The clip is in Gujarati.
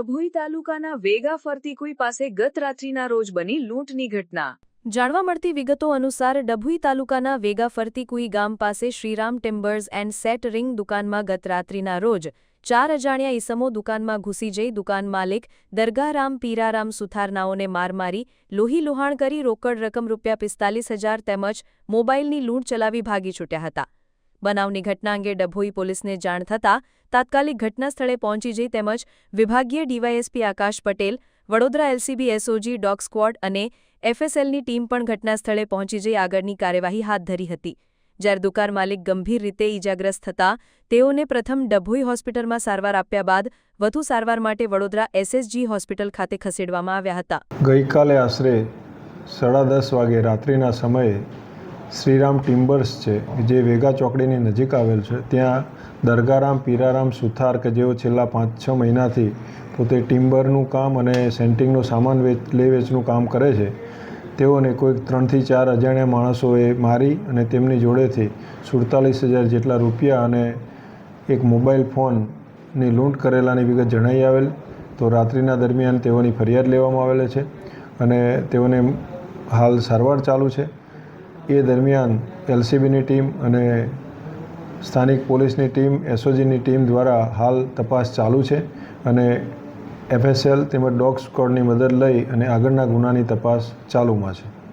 ડભોઈ તાલુકાના વેગા ફરતીકુઈ પાસે ગત રાત્રિના રોજ બની લૂંટની ઘટના. જાણવા મળતી વિગતો અનુસાર ડભોઈ તાલુકાના વેગા ફરતીકુઈ ગામ પાસે Shriram timbers and set ring દુકાનમાં ગત રાત્રિના રોજ ચાર અજાણ્યા ઈસમો દુકાનમાં ઘૂસી જઈ દુકાન માલિક દરગારામ પીરારામ સુથારનાઓને માર મારી, લોહી લુહાણ કરી રોકડ રકમ રૂપિયા પિસ્તાલીસ હજાર તેમજ મોબાઈલની લૂંટ ચલાવી ભાગી છૂટ્યા હતા. બનાવની ઘટના અંગે ડભોઈ પોલીસને જાણ થતાં તાત્કાલિક ઘટના સ્થળે પહોંચી જઈ તેમજ વિભાગીય DYSP Akash Patel, Vadodara LCB SOG dog squad અને એફએસએલની ટીમ પણ ઘટના સ્થળે પહોંચી જઈ આગળની કાર્યવાહી હાથ ધરી હતી. જ્યારે દુકાન માલિક ગંભીર રીતે ઈજાગ્રસ્ત થતા, તેઓને પ્રથમ ડભોઈ હોસ્પિટલમાં સારવાર આપ્યા બાદ વધુ સારવાર માટે વડોદરા એસએસજી હોસ્પિટલ ખાતે ખસેડવામાં આવ્યા હતા. ગઈકાલે આશરે સાડા દસ વાગે રાત્રિના સમયે શ્રીરામ ટિમ્બર્સ છે, જે વેગા ચોકડીની નજીક આવેલ છે. ત્યાં દરગારામ, પીરારામ, સુથાર કે જેઓ છેલ્લા પાંચ છ મહિનાથી પોતે ટિમ્બરનું કામ અને સેન્ટિંગનું સામાન વેચ, લે વેચનું કામ કરે છે. તેઓને કોઈક ત્રણથી ચાર અજાણ્યા માણસોએ મારી અને તેમની જોડેથી સુડતાલીસ હજાર જેટલા રૂપિયા અને એક મોબાઈલ ફોનની લૂંટ કરેલાની વિગત જણાઈ આવેલ. તો રાત્રિના દરમિયાન તેઓની ફરિયાદ લેવામાં આવેલ છે અને તેઓને હાલ સારવાર ચાલુ છે. એ દરમિયાન એલસીબીની ટીમ અને સ્થાનિક પોલીસની ટીમ, એસઓજીની ટીમ દ્વારા હાલ તપાસ ચાલુ છે અને એફએસએલ તેમજ ડોગ સ્કોડની મદદ લઈ અને આગળના ગુનાની તપાસ ચાલુમાં છે.